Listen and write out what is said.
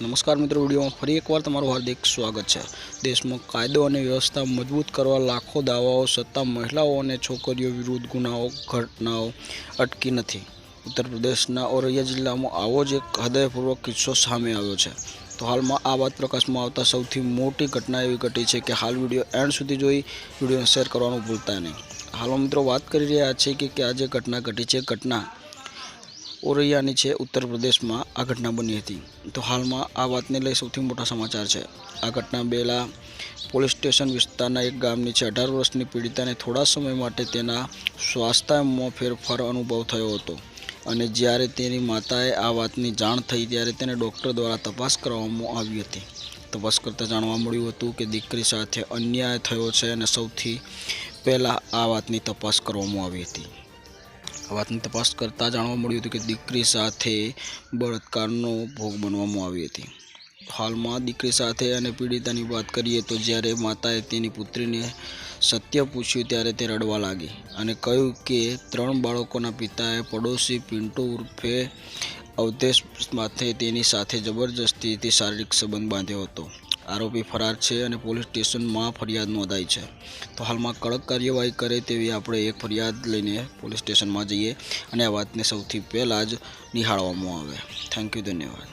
નમસ્કાર મિત્રો, વિડીયોમાં ફરી એકવાર તમારું હાર્દિક સ્વાગત છે. દેશમાં કાયદો અને વ્યવસ્થા મજબૂત કરવા લાખો દાવાઓ છતાં મહિલાઓ અને છોકરીઓ વિરુદ્ધ ગુનાઓ, ઘટનાઓ અટકી નથી. ઉત્તર પ્રદેશના ઔરૈયા જિલ્લામાં આવો જ એક હૃદયપૂર્વક કિસ્સો સામે આવ્યો છે. તો હાલમાં આ વાત પ્રકાશમાં આવતા સૌથી મોટી ઘટના એવી ઘટી છે કે હાલ વીડિયો એન્ડ સુધી જોઈ વિડીયોને શેર કરવાનું ભૂલતા નહીં. હાલમાં મિત્રો વાત કરી રહ્યા છે કે આ જે ઘટના ઘટી છે. ઘટના ઓરૈયાની છે, ઉત્તર પ્રદેશમાં આ ઘટના બની હતી. તો હાલમાં આ વાતને લઈ સૌથી મોટા સમાચાર છે. આ ઘટના બેલા પોલીસ સ્ટેશન વિસ્તારના એક ગામની છે. અઢાર વર્ષની પીડિતાને થોડા સમય માટે તેના સ્વાસ્થ્યમાં ફેરફાર અનુભવ થયો હતો અને જ્યારે તેની માતાએ આ વાતની જાણ થઈ ત્યારે તેને ડૉક્ટર દ્વારા તપાસ કરવામાં આવી હતી. તપાસ કરતાં જાણવા મળ્યું હતું કે દીકરી સાથે અન્યાય થયો છે અને સૌથી પહેલાં આ વાતની તપાસ કરવામાં આવી હતી. આ વાતની તપાસ કરતાં જાણવા મળ્યું હતું કે દીકરી સાથે બળાત્કારનો ભોગ બનવામાં આવી હતી. હાલમાં દીકરી સાથે અને પીડિતાની વાત કરીએ તો જ્યારે માતાએ તેની પુત્રીને સત્ય પૂછ્યું ત્યારે તે રડવા લાગી અને કહ્યું કે ત્રણ બાળકોના પિતાએ પડોશી પિન્ટુ ઉર્ફે અવધેશ માથે તેની સાથે જબરજસ્તીથી શારીરિક સંબંધ બાંધ્યો હતો. આરોપી ફરાર છે અને પોલીસ સ્ટેશનમાં ફરિયાદ નોંધાઈ છે. તો હાલમાં કડક કાર્યવાહી કરે તેવી આપણે એક ફરિયાદ લઈને પોલીસ સ્ટેશનમાં જઈએ અને આ વાતને સૌથી પહેલાં જ નિહાળવામાં આવે. થેન્ક યુ ધન્યવાદ.